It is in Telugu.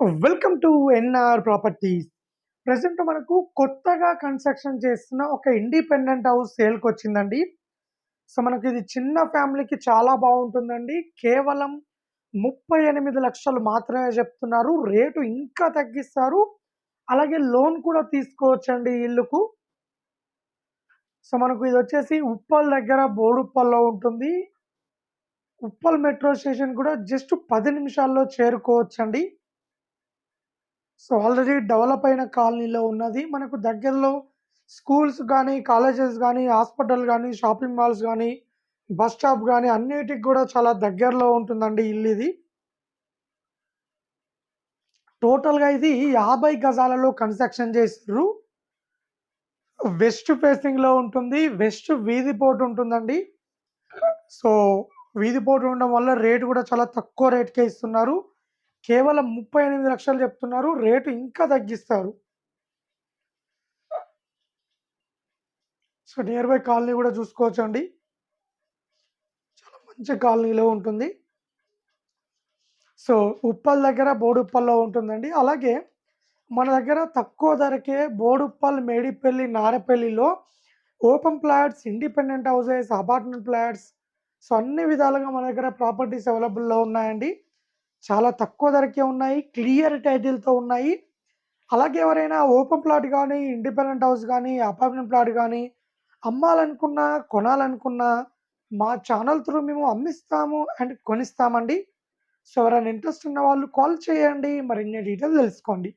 Welcome to NR Properties. Present మనకు కొత్తగా కన్స్ట్రక్షన్ చేస్తున్న ఒక ఇండిపెండెంట్ హౌస్ సేల్కి వచ్చిందండి. సో మనకి ఇది చిన్న ఫ్యామిలీకి చాలా బాగుంటుందండి. కేవలం ముప్పై ఎనిమిది లక్షలు మాత్రమే చెప్తున్నారు. రేటు ఇంకా తగ్గిస్తారు. అలాగే లోన్ కూడా తీసుకోవచ్చండి ఇల్లుకు. సో మనకు ఇది వచ్చేసి ఉప్పల్ దగ్గర బోడుప్పల్లో ఉంటుంది. ఉప్పల్ మెట్రో స్టేషన్ కూడా జస్ట్ పది నిమిషాల్లో చేరుకోవచ్చండి. సో ఆల్రెడీ డెవలప్ అయిన కాలనీలో ఉన్నది. మనకు దగ్గరలో స్కూల్స్ కానీ కాలేజెస్ కానీ హాస్పిటల్ కానీ షాపింగ్ మాల్స్ కానీ బస్ స్టాప్ కానీ అన్నిటికి కూడా చాలా దగ్గరలో ఉంటుందండి ఇల్లు ఇది. టోటల్గా ఇది యాభై గజాలలో కన్స్ట్రక్షన్ చేసారు వెస్ట్ ఫేసింగ్లో ఉంటుంది. వెస్ట్ వీధి పోటు ఉంటుందండి. సో వీధి పోటు ఉండడం వల్ల రేటు కూడా చాలా తక్కువ రేట్కే ఇస్తున్నారు. కేవలం ముప్పై ఎనిమిది లక్షలు చెప్తున్నారు. రేటు ఇంకా తగ్గిస్తారు. సో నియర్ బై కాలనీ కూడా చూసుకోవచ్చండి. చాలా మంచి కాలనీలో ఉంటుంది. సో ఉప్పల్ దగ్గర బోడుప్పల్లో ఉంటుందండి. అలాగే మన దగ్గర తక్కువ ధరకే Boduppal Medipalli నారపల్లిలో open plots independent houses apartment flats so అన్ని విధాలుగా మన దగ్గర ప్రాపర్టీస్ అవైలబుల్లో ఉన్నాయండి. చాలా తక్కువ ధరకే ఉన్నాయి క్లియర్ టైటిల్తో ఉన్నాయి. అలాగే ఎవరైనా ఓపెన్ ప్లాట్ కానీ ఇండిపెండెంట్ హౌస్ కానీ అపార్ట్మెంట్ ప్లాట్ కానీ అమ్మాలనుకున్నా కొనాలనుకున్నా మా ఛానల్ త్రూ మేము అమ్మిస్తాము అండ్ కొనిస్తామండి. సో ఎవరైనా ఇంట్రెస్ట్ ఉన్న వాళ్ళు కాల్ చేయండి. మరిన్ని డీటెయిల్స్ తెలుసుకోండి.